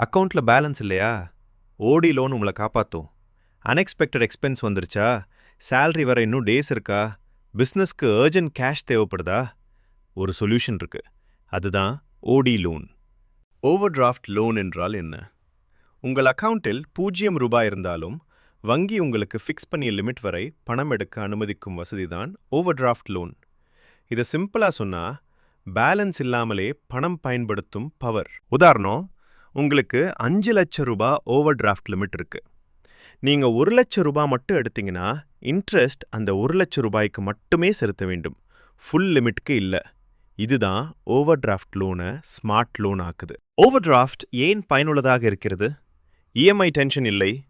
அக்கவுண்ட்ல பேலன்ஸ் இல்லையா? OD loan உங்களை காப்பாத்தும். அன்எக்ஸ்பெக்டட் எக்ஸ்பென்ஸ் வந்துருச்சா? Salary வர இன்னும் டேஸ் இருக்கா? பிஸ்னஸ்க்கு அர்ஜென்ட் கேஷ் தேவைப்படுதா? ஒரு சொல்யூஷன் இருக்கு. அதுதான் ஓடி லோன். ஓவர் டிராஃப்ட் லோன் என்றால் என்ன? உங்கள் அக்கவுண்டில் பூஜ்ஜியம் ரூபாய் இருந்தாலும் வங்கி உங்களுக்கு ஃபிக்ஸ் பண்ணிய லிமிட் வரை பணம் எடுக்க அனுமதிக்கும் வசதிதான் ஓவர் டிராஃப்ட் லோன் இதை சிம்பிளாக சொன்னா பேலன்ஸ் இல்லாமலே பணம் பயன்படுத்தும் பவர் உதாரணம் உங்களுக்கு அஞ்சு லட்சம் ரூபாய் ஓவர் டிராஃப்ட் லிமிட் இருக்கு. நீங்க ஒரு லட்சம் ரூபாய் மட்டும் எடுத்தீங்கன்னா இன்ட்ரெஸ்ட் அந்த ஒரு லட்சம் ரூபாய்க்கு மட்டுமே செலுத்த வேண்டும். ஃபுல் லிமிட்க்கு இல்லை. இதுதான் ஓவர் டிராஃப்ட் லோனை ஸ்மார்ட் லோன் ஆக்குது. ஓவர் டிராஃப்ட் ஏன் பயனுள்ளதாக இருக்கிறது? இஎம்ஐ டென்ஷன் இல்லை.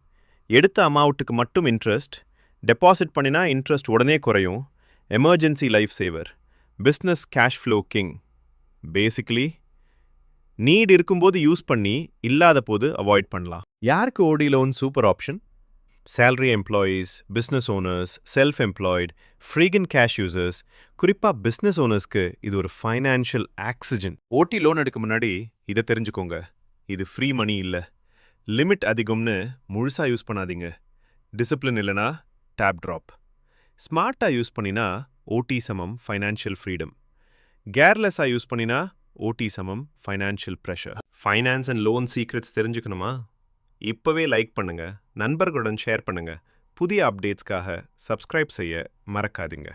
எடுத்த அமௌண்ட்டுக்கு மட்டும் இன்ட்ரெஸ்ட் டெபாசிட் பண்ணினா இன்ட்ரெஸ்ட் உடனே குறையும். Emergency life saver business cash flow king basically need இருக்கும்போது யூஸ் பண்ணி இல்லாத போது அவாய்ட் பண்ணலாம். யாருக்கு OD loan super option salary employees business owners self employed frequent cash users குறிப்பாக பிஸ்னஸ் ஓனர்ஸ்க்கு இது ஒரு ஃபைனான்ஷியல் ஆக்சிஜன் ஓடி லோன் எடுக்க முன்னாடி இதை தெரிஞ்சுக்கோங்க. இது ஃப்ரீ மணி இல்லை. லிமிட் அதிகம்னு முழுசா யூஸ் பண்ணாதீங்க. டிசிப்ளின் இல்லைனா டேப் ட்ராப் ஸ்மார்ட்டாக யூஸ் பண்ணினா ஓடி சமம் ஃபைனான்ஷியல் ஃப்ரீடம் கேர்லெஸ்ஸாக யூஸ் பண்ணினா ஓடி சமம் financial pressure finance and loan secrets தெரிஞ்சுக்கணுமா? இப்போவே லைக் பண்ணுங்க நண்பர்களுடன் ஷேர் பண்ணுங்க. புதிய அப்டேட்ஸ்க்காக சப்ஸ்கிரைப் செய்ய மறக்காதீங்க.